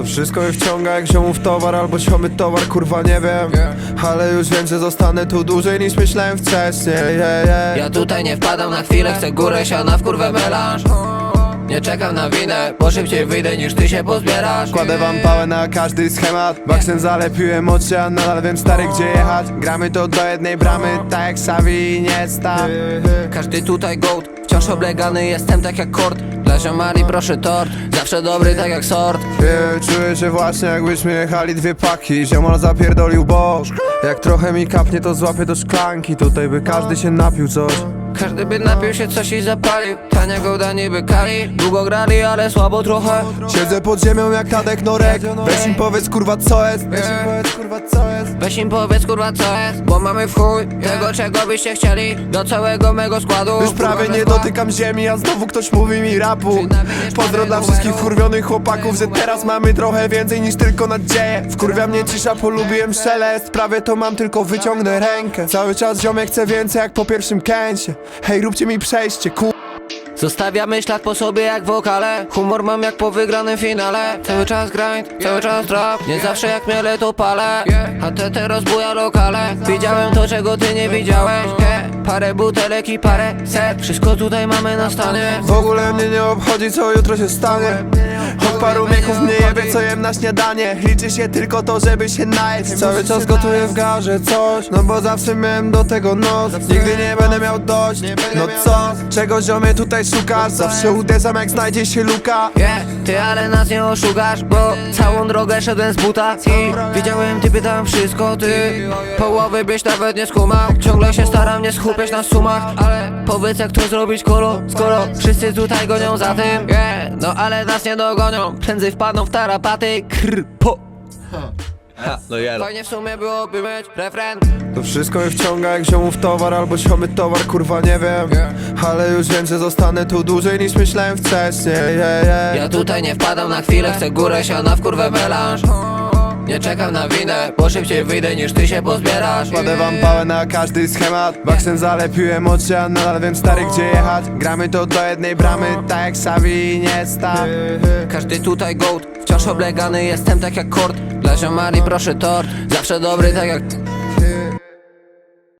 To wszystko mnie wciąga jak ziomów towar albo ziomy towar, kurwa nie wiem. Ale już wiem, że zostanę tu dłużej niż myślałem wcześniej. Yeah, yeah. Ja tutaj nie wpadam na chwilę, chcę górę siana w kurwę melanż. Nie czekam na winę, bo szybciej wyjdę niż ty się pozbierasz. Kładę wam pałę na każdy schemat. Baksem zalepiłem oczy, a nadal wiem stary gdzie jechać. Gramy to do jednej bramy, tak jak Savi i Niesta Każdy tutaj gołd, wciąż oblegany jestem tak jak kord Dla ziomali proszę tort, zawsze dobry tak jak sort. Yeah, czuję się właśnie jakbyśmy jechali dwie paki. Ziomal zapierdolił boż. Jak trochę mi kapnie to złapię do szklanki. Tutaj by każdy się napił coś Każdy by napił się coś i zapalił. Tania gołda niby kali. Długo grali, ale słabo trochę. Siedzę pod ziemią jak Tadek Norek. Weź im powiedz kurwa co jest. Weź im powiedz kurwa co jest. Weź im powiedz kurwa co jest. Bo mamy w chuj tego czego byście chcieli. Do całego mego składu. Już prawie nie dotykam ziemi, a znowu ktoś mówi mi rapu. Pozdro dla wszystkich wkurwionych chłopaków, że teraz mamy trochę więcej niż tylko nadzieję Wkurwia mnie cisza, polubiłem szelest. Prawie to mam, tylko wyciągnę rękę. Cały czas ziomek chce więcej jak po pierwszym kęsie Hej, róbcie mi przejście, ku... Zostawiamy ślad po sobie jak wokale. Humor mam jak po wygranym finale. Cały czas grind, cały czas trap Nie zawsze jak miele to palę. A te te rozbuja lokale. Widziałem to czego ty nie widziałeś. He, Parę butelek i parę set. Wszystko tutaj mamy na stanie. W ogóle mnie nie obchodzi co jutro się stanie Od paru wieków mnie jebie co jem na śniadanie. Liczy się tylko to żeby się najeść Cały czas gotuję w garze coś. No bo zawsze miałem do tego nos. Nigdy nie będę miał dość. No co? Czego ziomie tutaj szukasz? Zawsze uderzam jak znajdzie się luka ty ale nas nie oszukasz Bo całą drogę szedłem z buta I widziałem ty pytałem wszystko ty. Połowy byś nawet nie skumał Ciągle się staram nie skupiać na sumach Ale powiedz jak to zrobić kolo Skoro wszyscy tutaj gonią za tym. Yeah, No ale nas nie dogonią Prędzej wpadną w tarapaty Krr, po. No jelo. Fajnie w sumie byłoby mieć refren To wszystko mnie wciąga jak ziomów towar albo ziomy towar, kurwa nie wiem. Ale już wiem, że zostanę tu dłużej niż myślałem wcześniej yeah, yeah. Ja tutaj nie wpadam na chwilę Chcę górę siana w kurwę melanż. Nie czekam na winę Bo szybciej wyjdę niż ty się pozbierasz. Kładę wam pałę na każdy schemat. Baksem zalepiłem oczy, a nadal wiem stary gdzie jechać? Gramy to do jednej bramy, tak jak Savi i Niesta Każdy tutaj gołd, wciąż oblegany jestem tak jak kord. Dla ziomali proszę tort, zawsze dobry tak jak